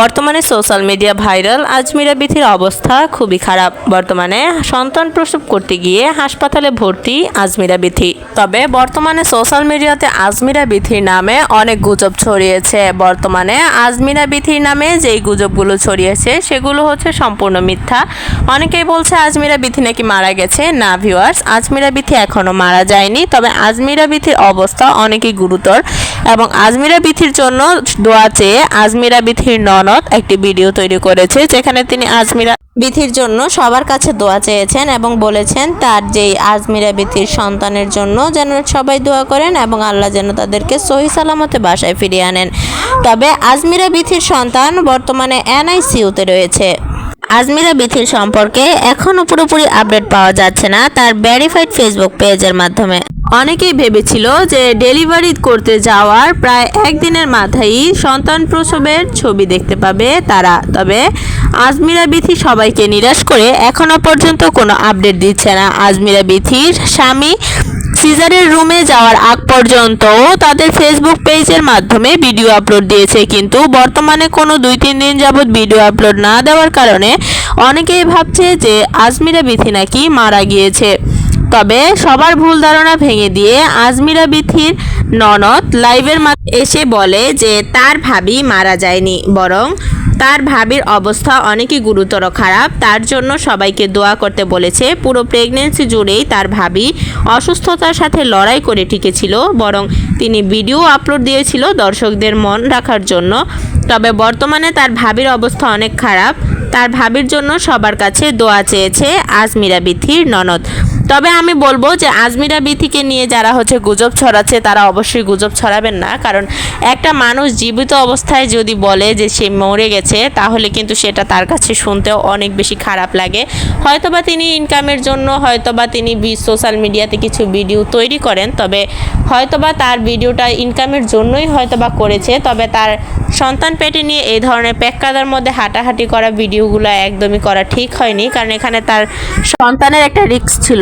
বর্তমানে social media viral Azmira বিথির অবস্থা খুবই খারাপ। বর্তমানে সন্তান প্রসব করতে গিয়ে হাসপাতালে ভর্তি আজমিরা বিথি। তবে বর্তমানে সোশ্যাল মিডিয়াতে আজমিরা বিথির নামে অনেক গুজব ছড়িয়েছে। বর্তমানে আজমিরা বিথির নামে যেই গুজবগুলো ছড়িয়েছে, সেগুলো হচ্ছে সম্পূর্ণ মিথ্যা। অনেকেই বলছে আজমিরা বিথি নাকি মারা গেছে। না ভিউয়ার্স আজমিরা বিথি এখনও মারা যায়নি। তবে আজমিরা বিথির অবস্থা অনেকই গুরুতর। এবং আজমিরা বিথির জন্য দোয়া চেয়ে আজমিরা বিথির ননদ একটি ভিডিও তৈরি করেছে যেখানে তিনি আজমিরা বিথির জন্য সবার কাছে দোয়া চেয়েছেন এবং বলেছেন তার যেই আজমিরা বিথির সন্তানের জন্য যেন সবাই দোয়া করেন এবং আল্লাহ যেন তাদেরকে সহি সালামতে বাসায় ফিরিয়ে আনেন। তবে আজমিরা বিথির সন্তান বর্তমানে এনআইসিউতে রয়েছে। আজমিরা বিথির সম্পর্কে এখনও পুরোপুরি আপডেট পাওয়া যাচ্ছে না তার ভেরিফাইড ফেসবুক পেজের মাধ্যমে। অনেকেই ভেবেছিল যে ডেলিভারি করতে যাওয়ার প্রায় একদিনের মাথায় সন্তান প্রসবের ছবি দেখতে পাবে তারা। তবে আজমিরা বিথি সবাইকে নিরাশ করে এখনও পর্যন্ত কোনো আপডেট দিচ্ছে না। আজমিরা বিথির স্বামী সিজারের রুমে যাওয়ার আগ পর্যন্ত তাদের ফেসবুক পেজের মাধ্যমে ভিডিও আপলোড দিয়েছে। কিন্তু বর্তমানে কোনো দুই, তিন দিন যাবৎ ভিডিও আপলোড না দেওয়ার কারণে অনেকেই ভাবছে যে আজমিরা বিথি নাকি মারা গিয়েছে। তবে সবার ভুল ধারণা ভেঙে দিয়ে আজমিরা বিথির ননদ লাইভের এসে বলে যে তার ভাবি মারা যায়নি, বরং তার ভাবির অবস্থা অনেকই গুরুতর খারাপ। তার জন্য সবাইকে দোয়া করতে বলেছে। পুরো প্রেগনেন্সি জুড়েই তার ভাবি অসুস্থতার সাথে লড়াই করে টিকেছিল বরং তিনি ভিডিও আপলোড দিয়েছিল দর্শকদের মন রাখার জন্য। তবে বর্তমানে তার ভাবির অবস্থা অনেক খারাপ। তার ভাবির জন্য সবার কাছে দোয়া চেয়েছে আজমিরা বিথির ননদ। তবে আমি বলব যে আজমিরা বিথিকে নিয়ে যারা হচ্ছে গুজব ছড়াচ্ছে, তারা অবশ্যই গুজব ছড়াবেন না। কারণ একটা মানুষ জীবিত অবস্থায় যদি বলে যে সে মরে গেছে, তাহলে কিন্তু সেটা তার কাছে শুনতেও অনেক বেশি খারাপ লাগে। হয়তোবা তিনি ইনকামের জন্য, হয়তোবা তিনি সোশ্যাল মিডিয়াতে কিছু ভিডিও তৈরি করেন, তবে হয়তোবা তার ভিডিওটা ইনকামের জন্যই হয়তোবা করেছে। তবে তার সন্তান পেটে নিয়ে এই ধরনের প্যাক্কাদার মধ্যে হাঁটাহাঁটি করা ভিডিওগুলো একদমই করা ঠিক হয়নি, কারণ এখানে তার সন্তানের একটা রিস্ক ছিল।